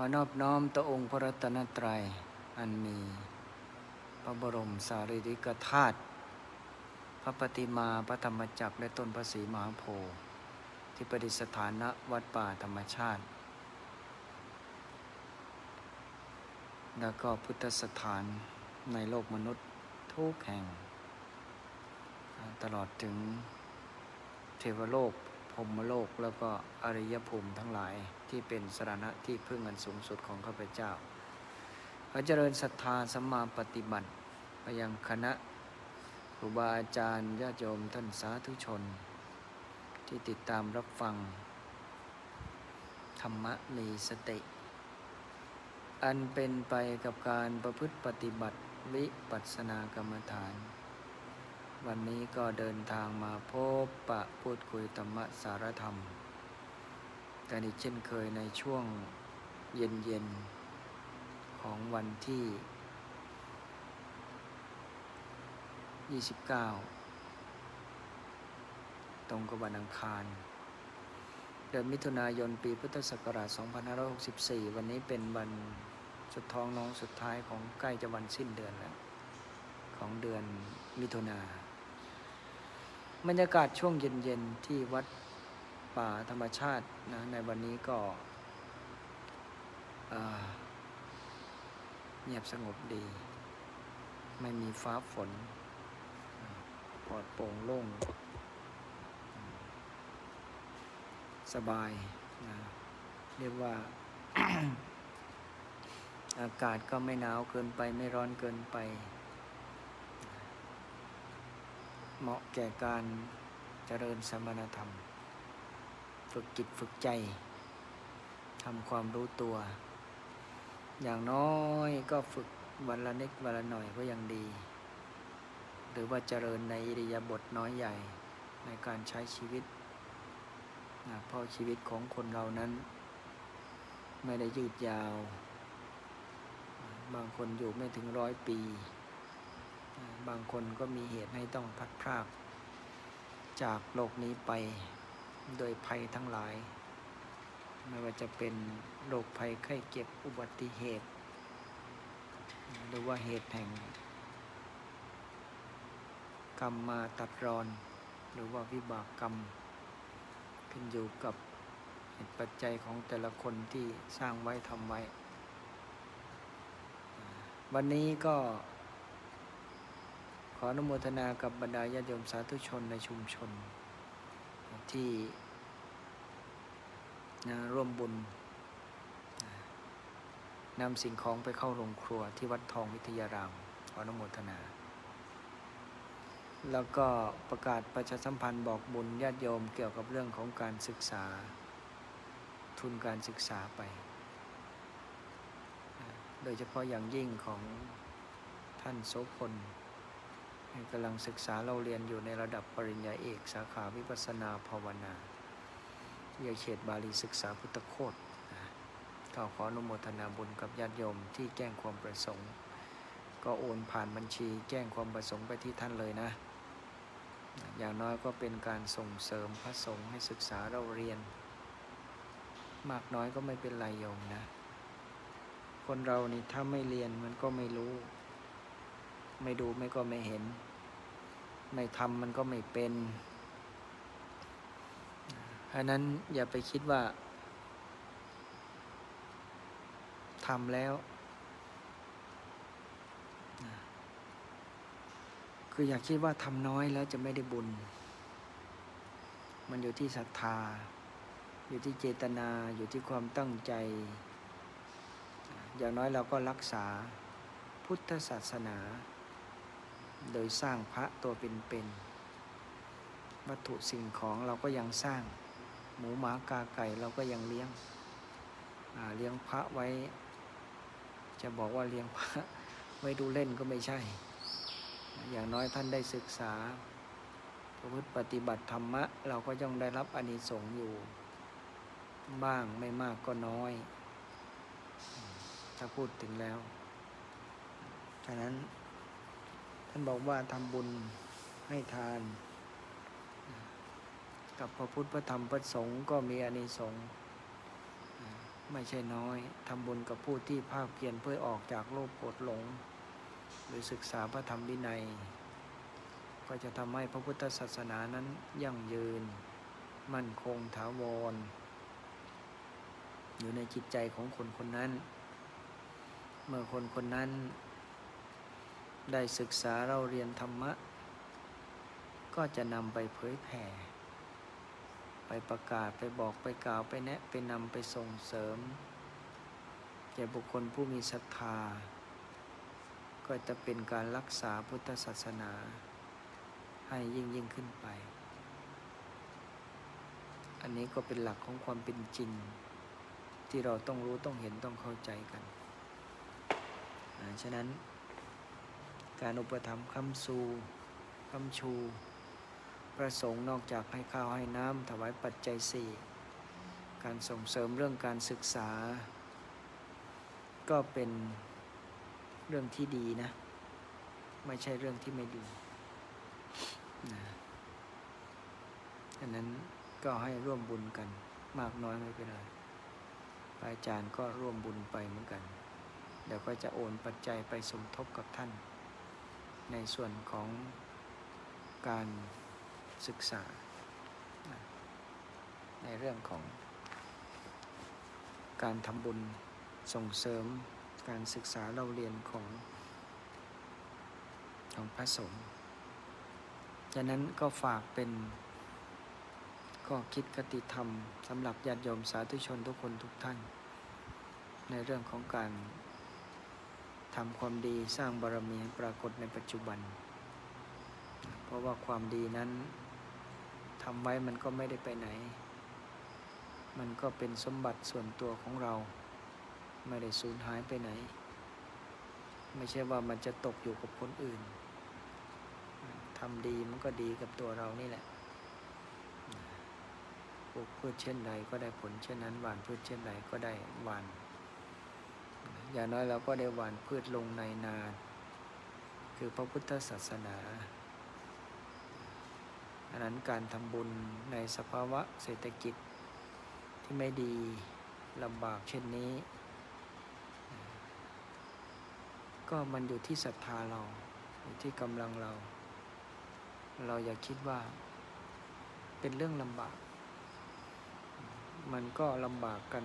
อนอบน้อมต่อองค์พระรัตนตรัย อันมีพระบรมสารีริกธาตุพระปฏิมาพระธรรมจักรและต้นพระศรีมหาโพธิ์ที่ประดิษฐานณวัดป่าธรรมชาติ แล้วก็พุทธสถานในโลกมนุษย์ทุกแห่ง ตลอดถึงเทวโลก มโลกแล้วก็อริยภูมิทั้งหลายที่เป็นสรณะที่พึ่งอันสูงสุดของข้าพเจ้าขอเจริญศรัทธาสัมมาปฏิบัติไปยังคณะครูบาอาจารย์ญาติโยมท่านสาธุชน ที่ติดตามรับฟัง ธรรมะมีสติ อันเป็นไปกับการประพฤติปฏิบัติวิปัสสนากรรมฐาน วันนี้ก็เดินทางมาพบปะพูดคุยธรรมสารธรรม กันอีกเช่นเคยในช่วงเย็นๆ ของวันที่ 29 ตรงกับวันอังคาร เดือนมิถุนายนปีพุทธศักราช 2564 วันนี้เป็นวันสุดท้องน้องสุดท้ายของใกล้จะวันสิ้นเดือนแล้วของเดือนมิถุนา บรรยากาศช่วงเย็นๆที่วัดป่าธรรมชาตินะในวันนี้ก็เงียบสงบดี ไม่มีฟ้าฝนปลอดโปร่งโล่ง สบายนะเรียกว่า อากาศก็ไม่หนาวเกินไปไม่ร้อนเกินไป เหมาะแก่การเจริญสมณธรรม ฝึกจิตฝึกใจทำความรู้ตัว อย่างน้อยก็ฝึกวันละนิดวันละหน่อยก็ยังดี หรือว่าเจริญในอิริยาบถน้อยใหญ่ในการใช้ชีวิตเพราะชีวิตของคนเรานั้น ไม่ได้ยืดยาว บางคนอยู่ไม่ถึงร้อยปี บางคนก็มีเหตุให้ต้องพัดพรากจากโลกนี้ไปโดยภัยทั้งหลาย ไม่ว่าจะเป็นโรคภัยไข้เจ็บอุบัติเหตุ หรือว่าเหตุแห่ง กรรมมาตัดรอน หรือว่าวิบากกรรม ขึ้นอยู่กับเหตุปัจจัยของแต่ละคนที่สร้างไว้ทำไว้ วันนี้ก็ ออนุโมทนากับบรรดาญาติโยมสาธุชนในชุมชน ที่นะร่วมบุญนำสิ่งของไปเข้าโรงครัวที่วัดทองวิทยารามขออนุโมทนา แล้วก็ประกาศประชาสัมพันธ์บอกบุญญาติโยมเกี่ยวกับเรื่องของการศึกษา ทุนการศึกษาไป โดยเฉพาะอย่างยิ่งของท่านโสพล กำลังศึกษาเราเรียนอยู่ในระดับปริญญาเอก สาขาวิปัสนาภาวนาวิทยาเขตบาลีศึกษาพุทธโคตนะก็ขออนุโมทนาบุญกับญาติโยมที่แจ้งความประสงค์ ก็โอนผ่านบัญชีแจ้งความประสงค์ไปที่ท่านเลยนะ อย่างน้อยก็เป็นการส่งเสริมพระสงฆ์ให้ศึกษาเราเรียน มากน้อยก็ไม่เป็นไรโยมนะ คนเรานี่ถ้าไม่เรียนมันก็ไม่รู้ ไม่ดูไม่ก็ไม่เห็น ไม่ทำมันก็ไม่เป็นเพราะนั้นอย่าไปคิดว่าทำแล้ว คืออยากคิดว่าทำน้อยแล้วจะไม่ได้บุญ มันอยู่ที่ศรัทธา อยู่ที่เจตนา อยู่ที่ความตั้งใจ อย่างน้อยเราก็รักษาพุทธศาสนา โดยสร้างพระตัวเป็นๆวัตถุสิ่งของเราก็ยังสร้าง หมูหมากาไก่เราก็ยังเลี้ยงเลี้ยงพระไว้ จะบอกว่าเลี้ยงพระไว้ดูเล่นก็ไม่ใช่ อย่างน้อยท่านได้ศึกษาประพฤติปฏิบัติธรรมะ เราก็ย่อมได้รับอานิสงส์อยู่ บ้างไม่มากก็น้อย ถ้าพูดถึงแล้ว ฉะนั้น ท่านบอกว่าทำบุญให้ทาน กับพระพุทธพระธรรมพระสงฆ์ก็มีอานิสงส์ไม่ใช่น้อยทำบุญกับผู้ที่ภาคเพียรเพื่อออกจากโลภโกรธหลง หรือศึกษาพระธรรมวินัย ก็จะทำให้พระพุทธศาสนานั้นยั่งยืน มั่นคงถาวร อยู่ในจิตใจของคนคนนั้น เมื่อคนคนนั้น ได้ศึกษาเราเรียนธรรมะ ก็จะนำไปเผยแผ่ ไปประกาศไปบอกไปกล่าวไปแนะไปนำไปส่งเสริม แก่บุคคลผู้มีศรัทธา ก็จะเป็นการรักษาพุทธศาสนา ให้ยิ่งยิ่งขึ้นไป อันนี้ก็เป็นหลักของความเป็นจริง ที่เราต้องรู้ต้องเห็นต้องเข้าใจกัน ฉะนั้น การอุปถัมภ์คำสูคำชู ประสงค์นอกจากให้ข้าวให้น้ำถวายปัจจัยสี่การส่งเสริมเรื่องการศึกษา ก็เป็นเรื่องที่ดีนะ ไม่ใช่เรื่องที่ไม่ดีนะฉะนั้นก็ให้ร่วมบุญกันมากน้อยไม่เป็นไรอาจารย์ก็ร่วมบุญไปเหมือนกัน เดี๋ยวก็จะโอนปัจจัยไปสมทบกับท่าน ในส่วนของการศึกษา ในเรื่องของการทำบุญส่งเสริมการศึกษาเราเรียนของของพระสงฆ์ฉะนั้นก็ฝากเป็นข้อคิดคติธรรมสำหรับญาติโยมสาธุชนทุกคนทุกท่าน ในเรื่องของการ ทำความดีสร้างบารมีปรากฏในปัจจุบัน เพราะว่าความดีนั้นทำไว้มันก็ไม่ได้ไปไหน มันก็เป็นสมบัติส่วนตัวของเรา ไม่ได้สูญหายไปไหน ไม่ใช่ว่ามันจะตกอยู่กับคนอื่นทำดีมันก็ดีกับตัวเรานี่แหละปลูกพืชเช่นใดก็ได้ผลเช่นนั้นหว่านพืชเช่นใดก็ได้หว่าน อย่างน้อยเราก็ได้หว่านพืชลงในนาน คือพระพุทธศาสนาอันนั้นการทำบุญในสภาวะเศรษฐกิจที่ไม่ดีลำบากเช่นนี้ ก็มันอยู่ที่ศรัทธาเรา อยู่ที่กำลังเรา เราอย่าคิดว่าเป็นเรื่องลำบาก มันก็ลำบากกัน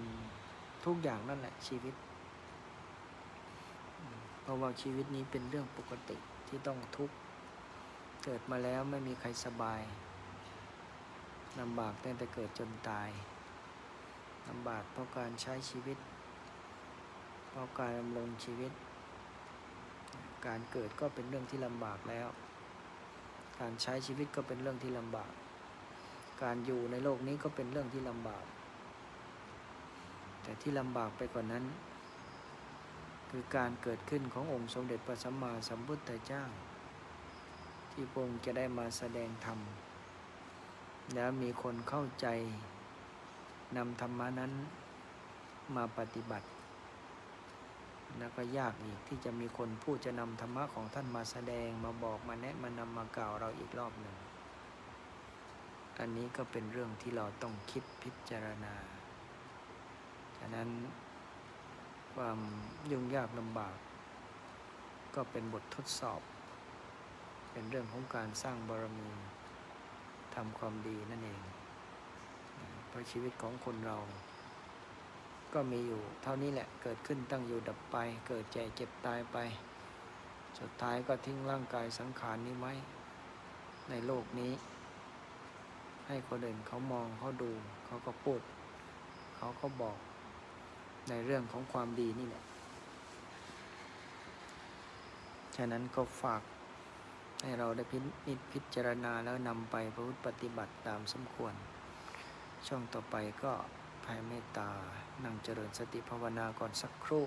ทุกอย่างนั่นแหละชีวิต เพราะว่าชีวิตนี้เป็นเรื่องปกติที่ต้องทุกข์เกิดมาแล้วไม่มีใครสบายลำบากตั้งแต่เกิดจนตายลำบากเพราะการใช้ชีวิต เพราะการดำรงชีวิต การเกิดก็เป็นเรื่องที่ลำบากแล้ว การใช้ชีวิตก็เป็นเรื่องที่ลำบาก การอยู่ในโลกนี้ก็เป็นเรื่องที่ลำบาก แต่ที่ลำบากไปกว่านั้น คือการเกิดขึ้นขององค์สมเด็จพระสัมมาสัมพุทธเจ้า ที่พระองค์จะได้มาแสดงธรรม แล้วมีคนเข้าใจนำธรรมนั้นมาปฏิบัติ แล้วก็ยากอีกที่จะมีคนพูดจะนำธรรมะของท่านมาแสดงมาบอกมาแนะมานำมากล่าวเราอีกรอบหนึ่ง อันนี้ก็เป็นเรื่องที่เราต้องคิดพิจารณา ฉะนั้น ความยุ่งยากลำบาก ก็เป็นบททดสอบ เป็นเรื่องของการสร้างบารมีทำความดีนั่นเอง เพราะชีวิตของคนเรา ก็มีอยู่เท่านี้แหละเกิดขึ้นตั้งอยู่ดับไป เกิดแก่เจ็บตายไป สุดท้ายก็ทิ้งร่างกายสังขารนี้ไว้ ในโลกนี้ ให้คนอื่นเขามองเขาดู เขาก็พูด เขาก็บอก ในเรื่องของความดีนี่แหละ ฉะนั้นก็ฝากให้เราได้พินิจพิจารณาแล้วนำไปประพฤติปฏิบัติตามสมควร ช่องต่อไปก็แผ่เมตตานั่งเจริญสติภาวนาก่อนสักครู่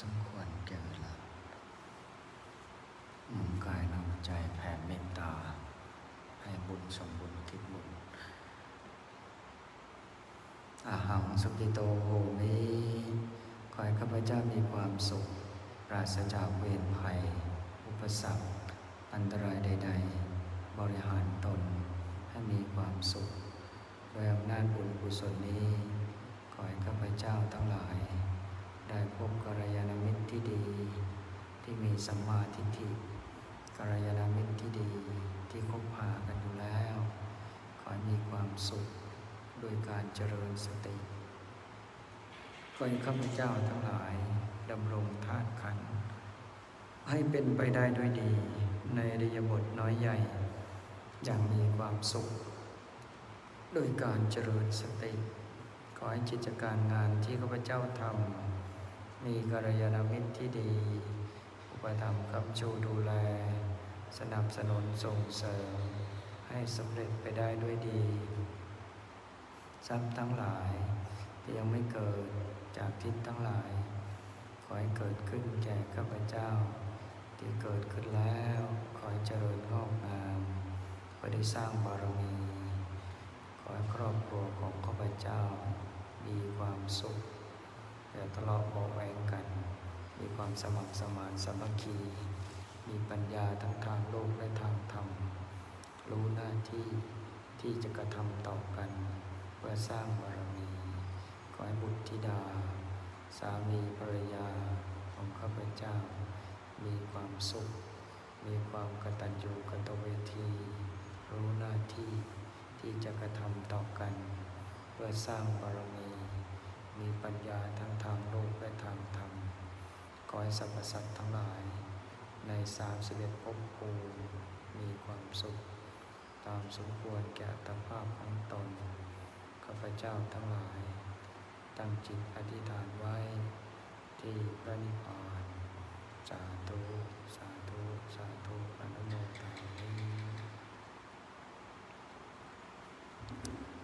สมควรแก่เวลาน้อมกายน้อมใจแผ่เมตตา ให้บุญสมบุญคิดบุญอาหังสุกิโตโหมิขอให้ข้าพเจ้ามีความสุข ปราศจากเวรภัย อุปสรรค อันตรายใด ๆ บริหารตน ให้มีความสุข โดยอำนาจบุญกุศลนี้ ขอให้ข้าพเจ้าทั้งหลาย ได้พบกัลยาณมิตรที่ดี ที่มีสัมมาทิฏฐิกัลยาณมิตรที่ดีที่คบหากันอยู่แล้ว ขอให้มีความสุขโดยการเจริญสติขอให้ข้าพเจ้าทั้งหลายดำรงธาตุขัน ให้เป็นไปได้ด้วยดี ในอริยบทน้อยใหญ่ อย่างมีความสุข โดยการเจริญสติ ขอให้กิจการงานที่ข้าพเจ้าทำ มีกัลยาณมิตรที่ดี อุปถัมภ์คำชูดูแล สนับสนุนส่งเสริม ให้สำเร็จไปได้ด้วยดี ทรัพย์ทั้งหลายที่ยังไม่เกิดจากทิศทั้งหลาย ขอให้เกิดขึ้นแก่ข้าพเจ้า ที่เกิดขึ้นแล้ว ขอให้เจริญงอกงามเพื่อได้สร้างบารมี ขอให้ครอบครัวของข้าพเจ้า มีความสุข อย่าทะเลาะเบาแวงกัน มีความสมัครสมานสามัคคี มีปัญญาทั้งทางโลกและทางธรรม รู้หน้าที่ที่จะกระทำต่อกัน เพื่อสร้างบารมี ขอให้บุตรธิดา สามีภรรยาของข้าพเจ้า มีความสุข มีความกตัญญูกตเวที รู้หน้าที่ที่จะกระทำต่อกัน เพื่อสร้างบารมี มีปัญญาทั้งทางโลกและทางธรรมก้อยสรรพสัตว์ทั้งหลาย ในสามสิบเอ็ดภพภูมิมีความสุข ตามสมควรแก่ตภาพของตน ข้าพเจ้าทั้งหลาย ตั้งจิตอธิษฐานไว้ ที่พระนิพพานสาธุสาธุสาธุอนุโมทนา Thank you.